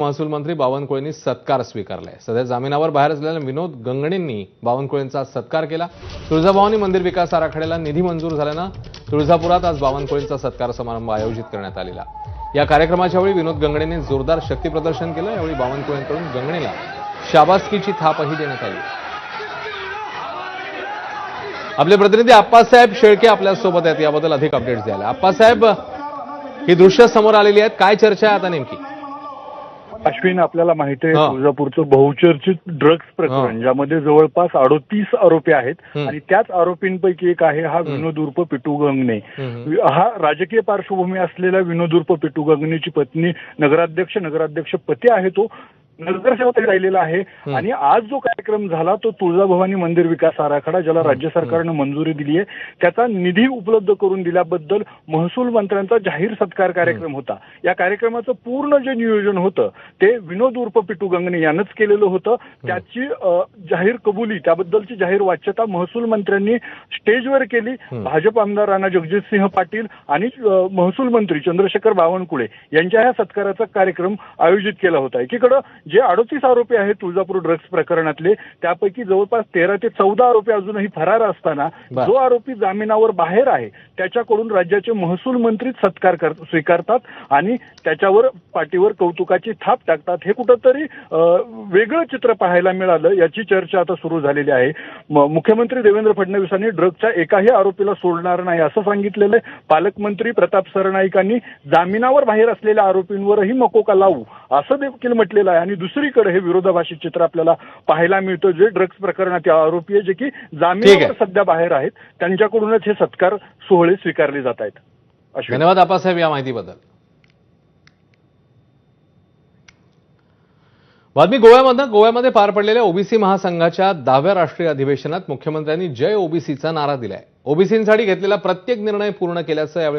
महसूल मंत्री बावनकुळेंनी सत्कार स्वीकारलाय. सध्या जामिनावर बाहेर असलेल्या विनोद गंगणेंनी बावनकुळेंचा सत्कार केला. तुळजाभवानी मंदिर विकास आराखड्याला निधी मंजूर झाल्यानं तुळजापुरात आज बावनकुळेंचा सत्कार समारंभ आयोजित करण्यात आलेला. या कार्यक्रमाच्या वेळी विनोद गंगणेंनी जोरदार शक्तीप्रदर्शन केलं. यावेळी बावनकुळेंकडून गंगणेला शाबासकीची थापही देण्यात आली. आपले प्रतिनिधी आप्पासाहेब शेळके आपल्यासोबत आहेत. याबद्दल अधिक अपडेट्स द्यायला. आप्पासाहेब ही दृश्य समोर आलेली आहेत. काय चर्चा आहे आता नेमकी? अश्विन आपल्याला माहिती आहे. तुळजापूरचं बहुचर्चित ड्रग्ज प्रकरण. ज्यामध्ये जवळपास अडोतीस आरोपी आहेत. आणि त्याच आरोपींपैकी एक आहे हा विनोद उर्फ पिटू गंगणे. हा राजकीय पार्श्वभूमी असलेल्या विनोद उर्फ पिटू गंगणेची पत्नी नगराध्यक्ष नगराध्यक्ष पती आहे तो नगरसेवक राहिलेला आहे. आणि आज जो कार्यक्रम झाला तो तुळजाभवानी मंदिर विकास आराखडा ज्याला राज्य सरकारनं मंजुरी दिली आहे त्याचा निधी उपलब्ध करून दिल्याबद्दल महसूल मंत्र्यांचा जाहीर सत्कार कार्यक्रम होता. या कार्यक्रमाचं पूर्ण जे नियोजन होतं ते विनोद उर्फ पिटू गंगणे यानंच केलेलं होतं. त्याची जाहीर कबुली त्याबद्दलची जाहीर वाच्यता महसूल मंत्र्यांनी स्टेजवर केली. भाजप आमदार राणा जगजितसिंह पाटील आणि महसूल मंत्री चंद्रशेखर बावनकुळे यांच्या ह्या सत्काराचा कार्यक्रम आयोजित केला होता. एकीकडं जे अडोतीस आरोपी आहेत तुळजापूर ड्रग्ज प्रकरणातले त्यापैकी जवळपास तेरा ते चौदा आरोपी अजूनही फरार असताना. जो आरोपी जामिनावर बाहेर आहे त्याच्याकडून राज्याचे महसूल मंत्री सत्कार कर- स्वीकारतात आणि त्याच्यावर पाठीवर कौतुकाची थाप टाकतात. हे कुठंतरी वेगळं चित्र पाहायला मिळालं याची चर्चा आता सुरू झालेली आहे. मुख्यमंत्री देवेंद्र फडणवीसांनी ड्रग्जच्या एकाही आरोपीला सोडणार नाही असं सांगितलेलं आहे. पालकमंत्री प्रताप सरनाईकांनी जामिनावर बाहेर असलेल्या आरोपींवरही मकोका लावू असं देखील म्हटलेलं आहे. आणि दुसरीकडे हे विरोधाभासी चित्र आपल्याला पाहायला मिळतं. जे ड्रग्ज प्रकरणात आरोपी आहे जे की जामिनावर सध्या बाहेर आहेत त्यांच्याकडूनच हे सत्कार सोहळे स्वीकारले जात आहेत. धन्यवाद आप्पासाहेब या माहितीबद्दल. बातमी गोव्यामधनं गोव्यामध्ये पार पडलेल्या ओबीसी महासंघाच्या दहाव्या राष्ट्रीय अधिवेशनात मुख्यमंत्र्यांनी जय ओबीसीचा नारा दिलाय. ओबीसींसाठी घेतलेला प्रत्येक निर्णय पूर्ण केल्याचं यावेळी